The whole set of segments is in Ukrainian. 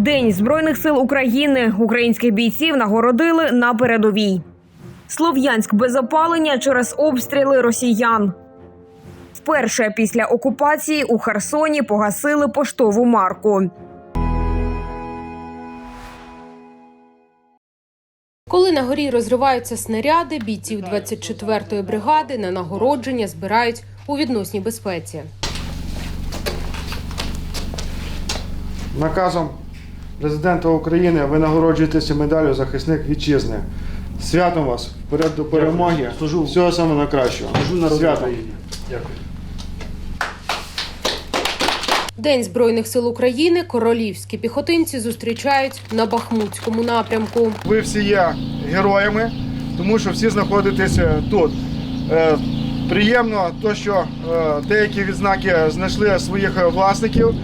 День збройних сил України українських бійців нагородили на передовій. Слов'янськ без опалення через обстріли росіян. Вперше після окупації у Херсоні погасили поштову марку. Коли на горі розриваються снаряди, бійців 24-ї бригади на нагородження збирають у відносній безпеці. Наказом президента України ви нагороджуєтеся медаллю захисник вітчизни. Святом вас вперед до перемоги. Служу. Всього самого найкращого. Служу народу Святом. України. Дякую. День збройних сил України королівські піхотинці зустрічають на Бахмутському напрямку. Ви всі є героями, тому що всі знаходитеся тут. Е, приємно, то, що е, деякі відзнаки знайшли своїх власників,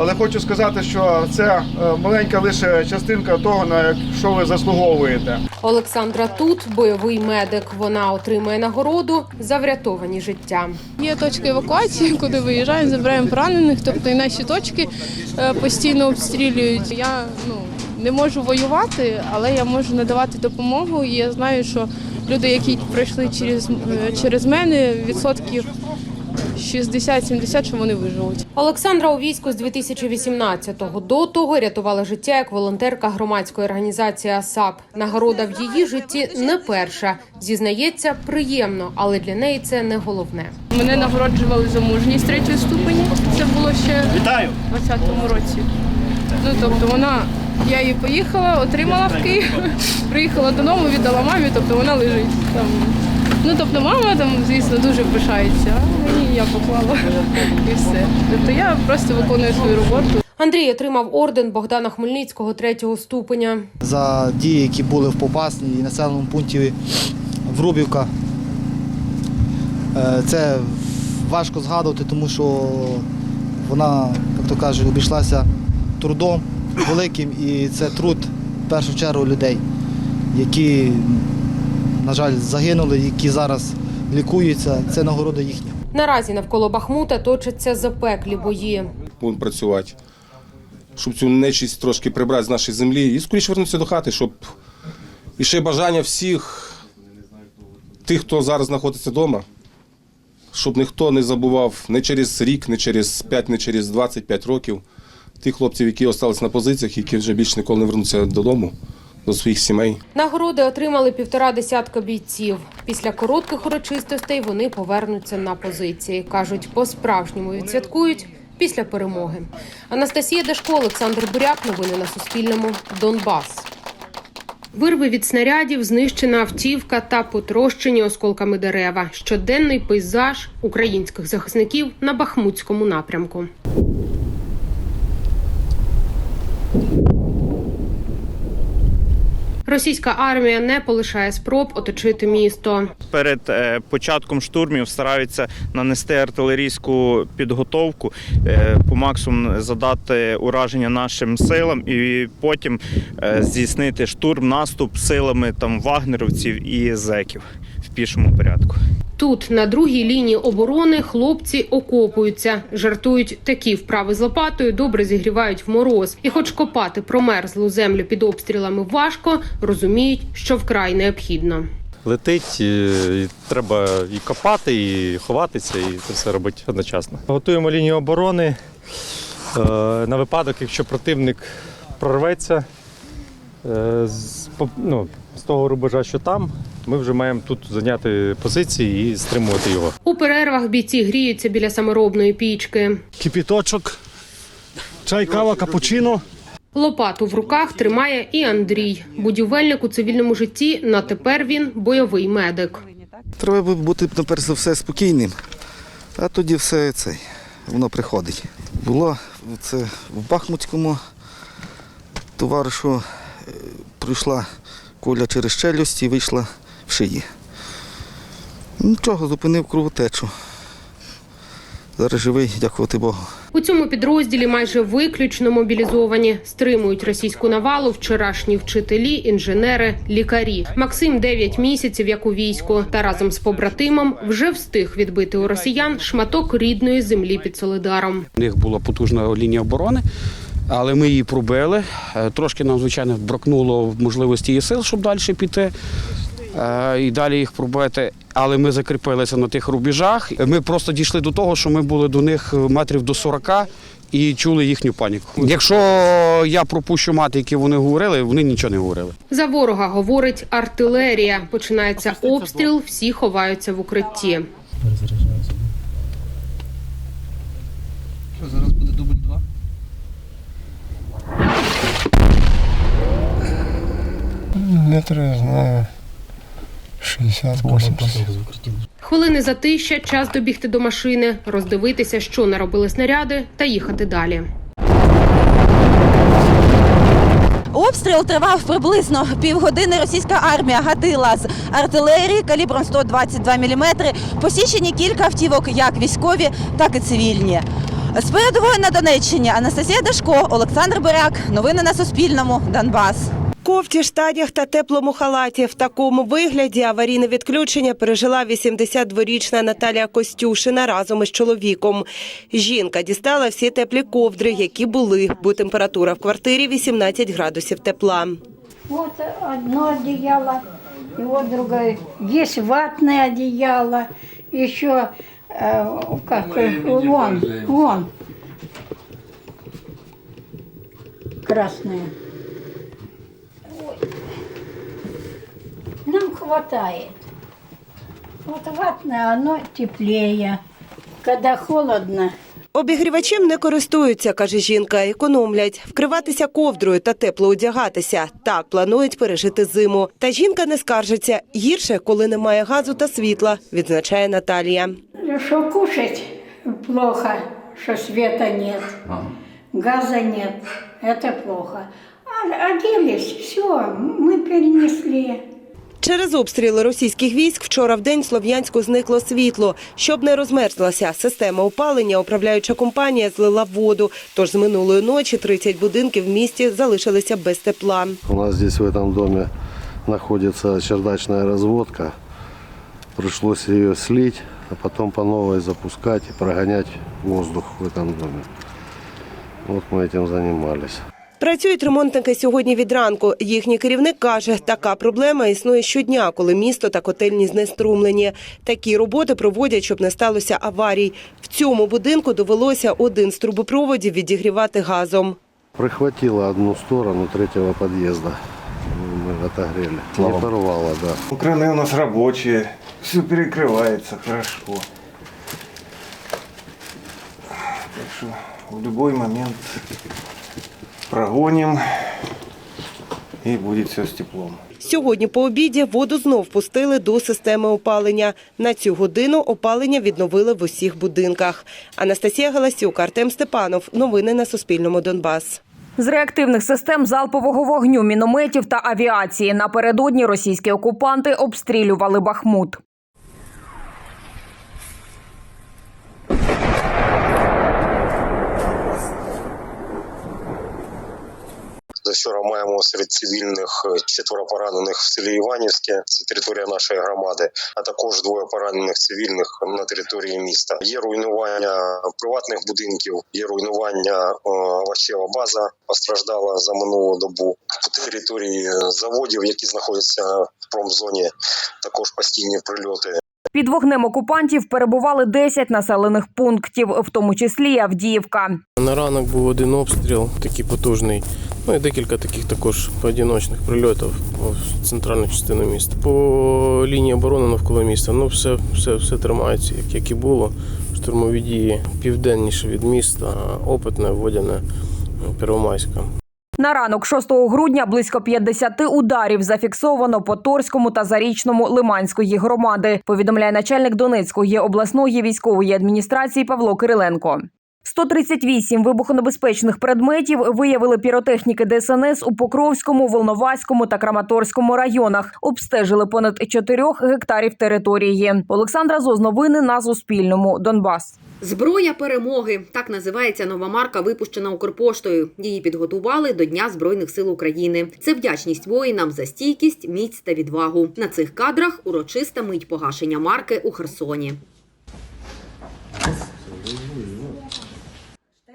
але хочу сказати, що це е, маленька лише частинка того, на що ви заслуговуєте. Олександра тут бойовий медик. Вона отримує нагороду за врятовані життя. Є точки евакуації, куди виїжджаємо, забираємо поранених. Тобто і наші точки е, постійно обстрілюють. Я ну не можу воювати, але я можу надавати допомогу. І я знаю, що люди, які пройшли через, е, через мене, відсотків 60-70, що вони виживуть. Олександра у війську з 2018-го. До того рятувала життя як волонтерка громадської організації АСАП. Нагорода в її житті не перша. Зізнається, приємно, але для неї це не головне. Мене нагороджували за мужність третьої ступені. Це було ще Вітаю! у 20-му році. Ну тобто вона, я її поїхала, отримала в Київ, приїхала додому, віддала мамі, тобто вона лежить там. Ну тобто мама там, звісно, дуже пишається, а мені я поклала і все. Тобто я просто виконую свою роботу. Андрій отримав орден Богдана Хмельницького третього ступеня. за дії, які були в Попасні і населеному пункті Врубівка. Е, Це важко згадувати, тому що вона, як то кажуть, обійшлася трудом великим, і це труд в першу чергу людей, які, на жаль, загинули, які зараз лікуються. Це нагорода їхня. Наразі навколо Бахмута точаться запеклі бої. будемо працювати, щоб цю нечисть трошки прибрати з нашої землі і скоріше вернутися до хати, щоб і ще бажання всіх тих, хто зараз знаходиться вдома, щоб ніхто не забував не через рік, не через 5, не через 25 років тих хлопців, які залишилися на позиціях, які вже більше ніколи не вернуться додому, до своїх сімей. Нагороди отримали півтора десятка бійців. Після коротких урочистостей вони повернуться на позиції. кажуть, по-справжньому відсвяткують після перемоги. Анастасія Дашко, Олександр Буряк. Новини на Суспільному. Донбас. Вирви від снарядів, знищена автівка та потрощені осколками дерева. Щоденний пейзаж українських захисників на Бахмутському напрямку. Російська армія не полишає спроб оточити місто. перед е, початком штурмів стараються нанести артилерійську підготовку, е, по максимуму задати ураження нашим силам і потім е, здійснити штурм, наступ силами там вагнеровців і зеків в пішому порядку. Тут на другій лінії оборони хлопці окопуються, жартують такі вправи з лопатою, добре зігрівають в мороз. І, хоч копати промерзлу землю під обстрілами важко, розуміють, що вкрай необхідно. летить, і, і треба і копати, і ховатися, і це все робити одночасно. Готуємо лінію оборони е, на випадок, якщо противник прорветься е, з, ну, з того рубежа, що там, ми вже маємо тут зайняти позиції і стримувати його. У перервах бійці гріються біля саморобної пічки. Кипіточок, чай, кава, капучино. Лопату в руках тримає і Андрій. Будівельник у цивільному житті. На тепер він бойовий медик. Треба бути перш за все спокійним, а тоді все це, воно приходить. Було це в Бахмутському товаришу е, пройшла куля через челюсть і вийшла в шиї. Нічого, зупинив кровотечу. Зараз живий, дякувати Богу. У цьому підрозділі майже виключно мобілізовані, стримують російську навалу вчорашні вчителі, інженери, лікарі. Максим 9 місяців як у війську, та разом з побратимом вже встиг відбити у росіян шматок рідної землі під Солидаром. У них була потужна лінія оборони. але ми її пробили. Е, Трошки нам, звичайно, бракнуло можливості і сил, щоб далі піти. Е, І далі їх пробити, але ми закріпилися на тих рубежах. Ми просто дійшли до того, що ми були до них метрів до 40 і чули їхню паніку. Якщо я пропущу мати, які вони говорили, вони нічого не говорили. За ворога говорить артилерія. Починається обстріл, всі ховаються в укритті. Що, зараз буде дубль два? Я знаю, 60-80. Хвилини затища, час добігти до машини, роздивитися, що наробили снаряди, та їхати далі. Обстріл тривав приблизно півгодини. Російська армія гатила з артилерії калібром 122 мм. Посічені кілька автівок, як військові, так і цивільні. З передової на Донеччині Анастасія Дашко, Олександр Буряк. Новини на Суспільному. Донбас. Кофті, штанях та теплому халаті. В такому вигляді аварійне відключення пережила 82-річна Наталія Костюшина разом із чоловіком. Жінка дістала всі теплі ковдри, які були, бо температура в квартирі 18 градусів тепла. Вот одно одеяло, и вот другое. Есть ватное одеяло, еще э, как э, вон, вон красное. Ой. Нам хватает. Вот ватное, оно теплее. Когда холодно, Обігрівачем не користуються, каже жінка, економлять. Вкриватися ковдрою та тепло одягатися. Так планують пережити зиму. Та жінка не скаржиться. Гірше, коли немає газу та світла, відзначає Наталія. Что кушать плохо, что света нет, газа нет, это плохо. А оделись, все, мы перенесли. Через обстріли російських військ вчора в день в Слов'янську зникло світло. Щоб не розмерзлася система опалення, управляюча компанія злила воду. Тож з минулої ночі 30 будинків в місті залишилися без тепла. У нас здесь в этом доме находится чердачная разводка. Пришлось ее слить, а потом по новой запускать и прогонять воздух в этом доме. Вот мы этим занимались. Працюють ремонтники сьогодні від ранку. Їхній керівник каже, така проблема існує щодня, коли місто та котельні знеструмлені. Такі роботи проводять, щоб не сталося аварій. В цьому будинку довелося один з трубопроводів відігрівати газом. Прихватило одну сторону третьего подъезда. Мы отогрели. Не порвало, да. Краны у нас рабочие, все перекрывается хорошо. Так что в любой момент прогоним и будет все с теплом. Сьогодні по обіді воду знов пустили до системи опалення. На цю годину опалення відновили в усіх будинках. Анастасія Галасюк, Артем Степанов. Новини на Суспільному. Донбас. З реактивних систем залпового вогню, мінометів та авіації напередодні російські окупанти обстрілювали Бахмут. За вчора маємо серед цивільних е, четверо поранених в селі Іванівське, це територія нашої громади, а також двоє поранених цивільних на території міста. Є руйнування приватних будинків, є руйнування е, овочева база постраждала за минулу добу. По території заводів, які знаходяться в промзоні, також постійні прильоти. Під вогнем окупантів перебували 10 населених пунктів, в тому числі Авдіївка. На ранок був один обстріл, такий потужний. Ну і декілька таких також поодиночних прильотів в центральну частину міста. По лінії оборони навколо міста ну все, все, все тримається, як, як і було. Штурмові дії південніше від міста, опитне, водяне, Первомайська. На ранок 6 грудня близько 50 ударів зафіксовано по Торському та Зарічному Лиманської громади. Повідомляє начальник Донецької обласної військової адміністрації Павло Кириленко. 138 вибухонебезпечних предметів виявили піротехніки ДСНС у Покровському, Волноваському та Краматорському районах. Обстежили понад 4 гектарів території. Олександра Зоз, новини на Суспільному. Донбас. Зброя перемоги так називається нова марка, випущена Укрпоштою. Її підготували до Дня Збройних сил України. Це вдячність воїнам за стійкість, міць та відвагу. На цих кадрах урочиста мить погашення марки у Херсоні.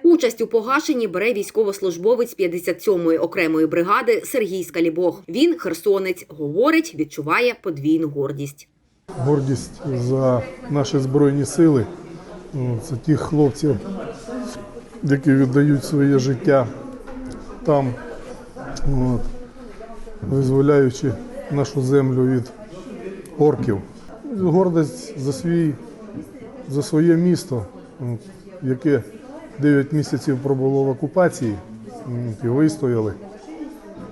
Участь у погашенні бере військовослужбовець 57-ї окремої бригади Сергій Скалібог. Він херсонець, говорить, відчуває подвійну гордість. гордість за наші збройні сили. Це тих хлопців, які віддають своє життя там, от, визволяючи нашу землю від орків. Гордість за свій, за своє місто, от, яке 9 місяців пробуло в окупації от, і вистояли.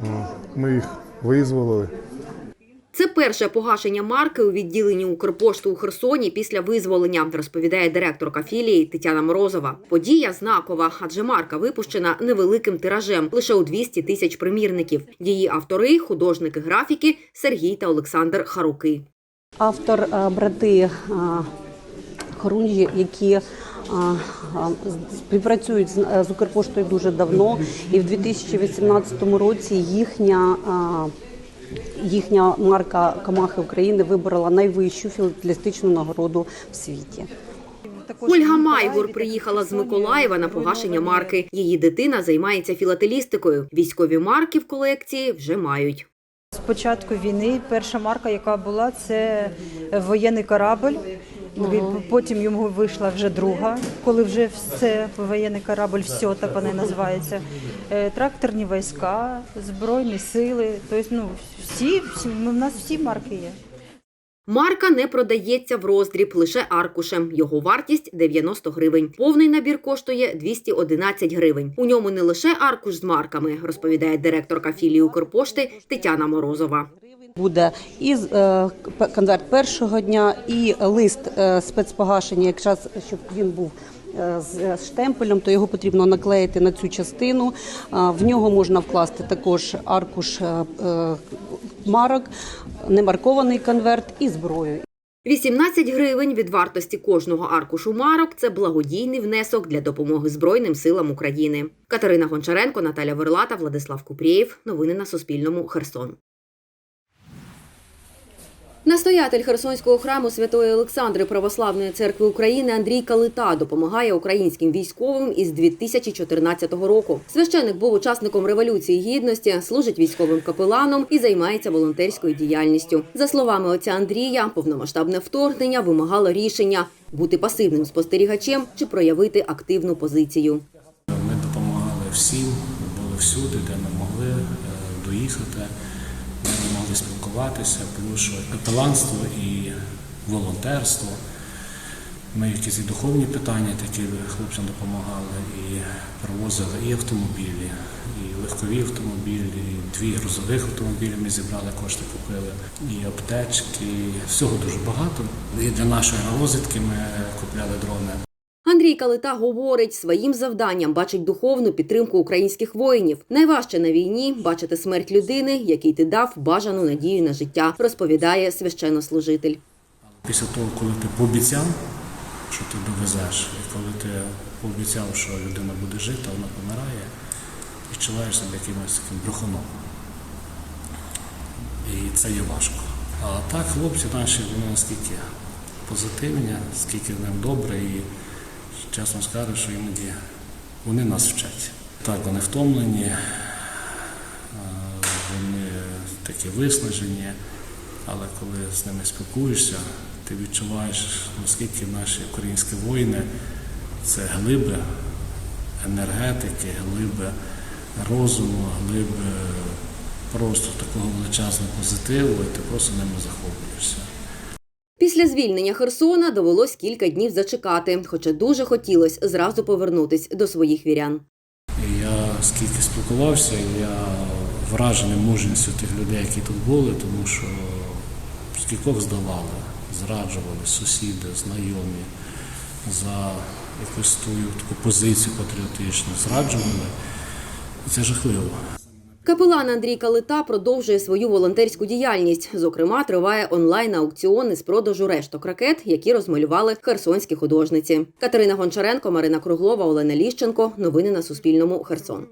От, Ми їх визволили. Перше погашення марки у відділенні Укрпошту у Херсоні після визволення, розповідає директорка філії Тетяна Морозова. Подія знакова, адже марка випущена невеликим тиражем, лише у 200 тисяч примірників. Її автори, художники графіки Сергій та Олександр Харуки. Автор е, брати е, Хорунжі, які е, співпрацюють з Укрпоштою дуже давно, і в 2018 році їхня. Їхня марка Камахи України виборола найвищу філателістичну нагороду в світі. Ольга Майгур приїхала з Миколаєва на погашення марки. Її дитина займається філателістикою. Військові марки в колекції вже мають. З початку війни перша марка, яка була, це воєнний корабль. Потім йому вийшла вже друга, коли вже все воєнний корабль, все так вони називаються. Е, Тракторні війська, збройні сили. Тобто, ну всі, всі в нас всі марки є. Марка не продається в роздріб лише аркушем. Його вартість 90 гривень. Повний набір коштує 211 гривень. У ньому не лише аркуш з марками, розповідає директорка філії Укрпошти Тетяна Морозова. Буде і е, конверт першого дня, і лист е, спецпогашення, якраз щоб він був. е, З штемпелем, то його потрібно наклеїти на цю частину. В нього можна вкласти також аркуш марок, немаркований конверт і зброю. 18 гривень від вартості кожного аркушу марок це благодійний внесок для допомоги Збройним силам України. Катерина Гончаренко, Наталя Верлата, Владислав Купрієв. Новини на Суспільному. Херсон. Настоятель Херсонського храму Святої Олександри Православної церкви України Андрій Калита допомагає українським військовим із 2014 року. Священик був учасником революції гідності, служить військовим капеланом і займається волонтерською діяльністю. За словами отця Андрія, повномасштабне вторгнення вимагало рішення бути пасивним спостерігачем чи проявити активну позицію. Ми допомагали всім, були всюди, де ми могли е, доїхати, ми спілкуватися, що капеланство і волонтерство. Ми якісь і духовні питання такі хлопцям допомагали, і привозили і автомобілі, і легкові автомобілі, і дві грузових автомобілі ми зібрали, кошти купили, і аптечки, всього дуже багато. І для нашої розвідки ми купляли дрони. Андрій Калита говорить, своїм завданням бачить духовну підтримку українських воїнів. Найважче на війні бачити смерть людини, якій ти дав бажану надію на життя, розповідає священнослужитель. Після того, коли ти пообіцяв, що ти довезеш, і коли ти пообіцяв, що людина буде жити, вона помирає, відчуваєш себе якимось таким брехуном. І це є важко. А так хлопці наші, вони наскільки позитивні, скільки в ним добре, і чесно скажу, що іноді вони нас вчать. Так, вони втомлені, е, вони такі виснажені, але коли з ними спілкуєшся, ти відчуваєш, наскільки наші українські воїни це глиби енергетики, глиби розуму, глиби просто такого величезного позитиву, і ти просто ними захоплюєшся. Після звільнення Херсона довелось кілька днів зачекати, хоча дуже хотілося зразу повернутись до своїх вірян. Я скільки спілкувався, я вражений мужністю тих людей, які тут були, тому що скількох здавали, зраджували сусіди, знайомі за якусь твою таку позицію патріотичну, зраджували. Це жахливо. Капелан Андрій Калита продовжує свою волонтерську діяльність. Зокрема, триває онлайн-аукціон із продажу решток ракет, які розмалювали херсонські художниці. Катерина Гончаренко, Марина Круглова, Олена Ліщенко. Новини на Суспільному. Херсон.